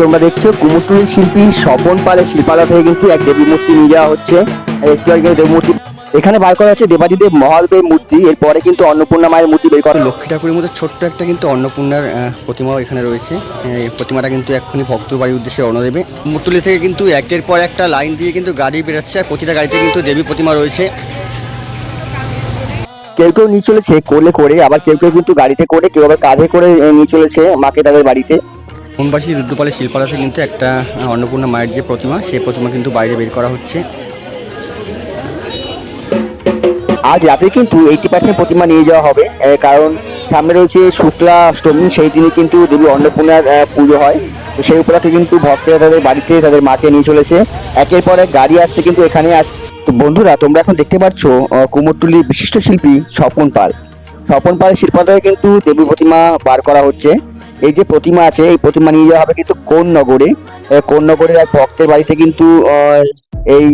তোমরা দেখছ কুমোরটুলির শিল্পী স্বপন পালের শিল্পালয় থেকে কিন্তু এক দেবী মূর্তি নিয়ে যাওয়া হচ্ছে। একটু আগে দেবী মূর্তি। এখানে বার করা হচ্ছে দেবাদিদেব মহাদেবের মূর্তি এরপরে কিন্তু অন্নপূর্ণা মায়ের মূর্তি বের করা লক্ষ্মী ঠাকুরের মধ্যে ছোট্ট একটা কিন্তু অন্নপূর্ণার প্রতিমাও এখানে রয়েছে। এই প্রতিমাটা কিন্তু এক্ষুনি ভক্ত বাড়ির উদ্দেশ্যে রওনা দেবে। কুমোরটুলি থেকে কিন্তু একের পর একটা লাইন দিয়ে কিন্তু গাড়ি বেরোচ্ছে আর প্রতিটা গাড়িতে কিন্তু দেবী প্রতিমা রয়েছে। কেউ কেউ নিয়ে চলেছে কোলে করে আবার কেউ কেউ কিন্তু গাড়িতে করে কেউ আবার কাঁধে করে নিয়ে চলেছে মাকে তাদের বাড়িতে। বনবাসী রুদ্রপালের শিল্পালয়ে কিন্তু একটা অন্নপূর্ণা মায়ের যে প্রতিমা, সেই প্রতিমা কিন্তু বাইরে বের করা হচ্ছে। আজ রাতে কিন্তু এইটি পার্সেন্ট প্রতিমা নিয়ে যাওয়া হবে। কারণ সামনে রয়েছে শুক্লা অষ্টমী, সেই দিনে কিন্তু দেবী অন্নপূর্ণার পুজো হয়। তো সেই উপলক্ষে কিন্তু ভক্তরা তাদের বাড়িতে তাদের মাকে নিয়ে চলেছে। একের পর এক গাড়ি আসছে কিন্তু এখানে আস, তো বন্ধুরা, তোমরা এখন দেখতে পাচ্ছ কুমোরটুলির বিশিষ্ট শিল্পী স্বপন পাল। স্বপন পালের শিল্পালয়ে কিন্তু দেবী প্রতিমা বার করা হচ্ছে। এই যে প্রতিমা আছে, এই প্রতিমা নিয়ে যাওয়া হবে কিন্তু কোন নগরে? কোন নগরের এক ভক্তের বাড়িতে কিন্তু এই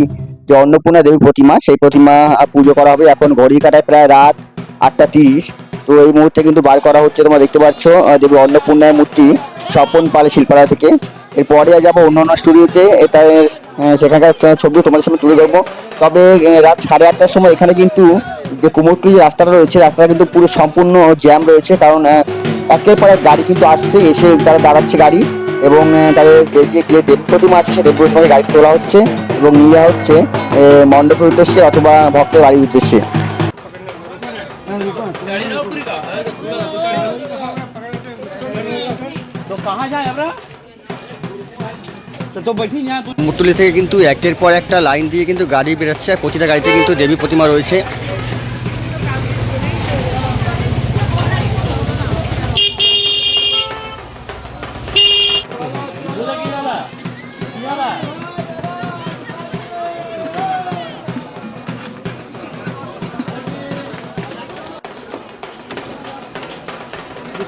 যে অন্নপূর্ণা দেবীর প্রতিমা, সেই প্রতিমা পুজো করা হবে এখন ঘড়ি কাটায় প্রায় রাত আটটা তিরিশ। তো এই মুহূর্তে কিন্তু বার করা হচ্ছে, তোমরা দেখতে পাচ্ছ দেবী অন্নপূর্ণার মূর্তি স্বপন পাল শিল্পালয় থেকে। এরপরে যাব অন্য অন্য স্টুডিওতে, এটা সেখানকার ছবি তোমাদের সামনে তুলে ধরবো। তবে রাত সাড়ে আটটার সময় এখানে কিন্তু যে কুমোরটুলি রাস্তাটা রয়েছে, রাস্তাটা কিন্তু পুরো সম্পূর্ণ জ্যাম রয়েছে, কারণ একের পর এক গাড়ি কিন্তু আসছে, এসে তারা দাঁড়াচ্ছে গাড়ি এবং তাদের গিয়ে গিয়ে দেব প্রতিমা আছে সে দেব প্রতিমাকে গাড়ি তোলা হচ্ছে এবং নিয়ে যাওয়া হচ্ছে মণ্ডপের উদ্দেশ্যে অথবা ভক্তের বাড়ির উদ্দেশ্যে। মুতুলি থেকে কিন্তু একের পর একটা লাইন দিয়ে কিন্তু গাড়ি বেরোচ্ছে, আর প্রতিটা গাড়িতে কিন্তু দেবী প্রতিমা রয়েছে।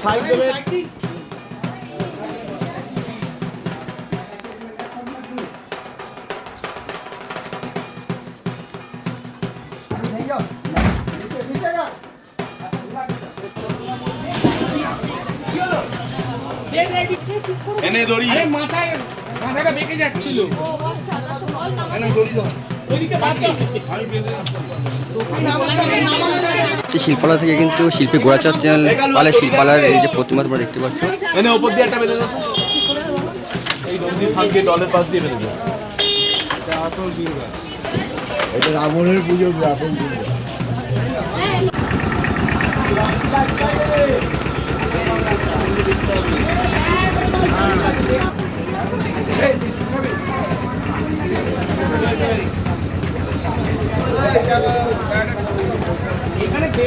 সাইড দেবে এনে দড়ি মাথায় মাথাটা বেঁকে যাচ্ছিল। দড়ি দাও। শিল্পালয় থেকে কিন্তু শিল্পী গোড়াচাঁদ পালে শিল্পালয়ের এই যে প্রতিমা তোমরা দেখতে পাচ্ছ। এনে ওপর দিয়ে একটা বেঁধে দাও। এই নদীর ফাঁক দিয়ে ডলের পাশ দিয়ে বেঁধে এটা রাবণের পুজো রাবণ পুজো।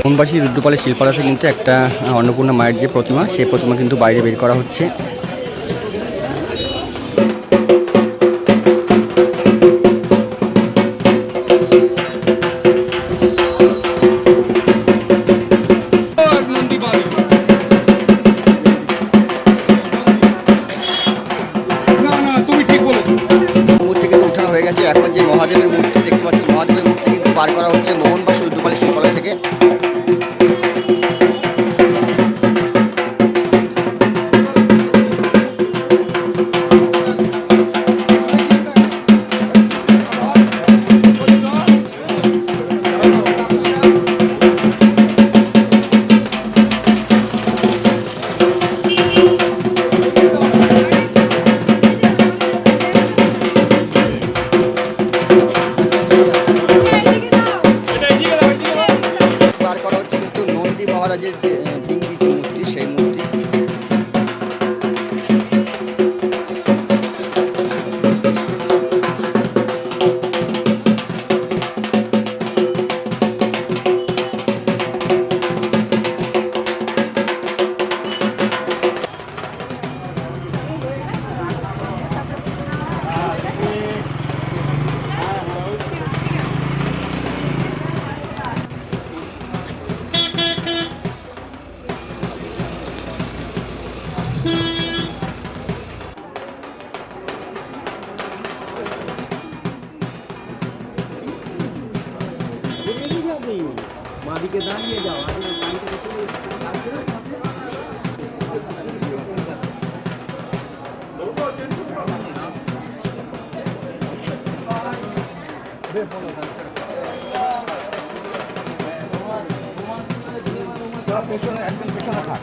বনবাসী রুদ্রপালের শিল্পালয়ে কিন্তু একটা অন্নপূর্ণা মায়ের যে প্রতিমা, সেই প্রতিমা কিন্তু বাইরে বের করা হচ্ছে। এখন যে মহাদেবের মূর্তি, দেখতে পাচ্ছি মহাদেবের মূর্তি কিন্তু বার করা হচ্ছে। মোহনবাসী ওদিকে দাঁড়িয়ে যাও পেছনে থাক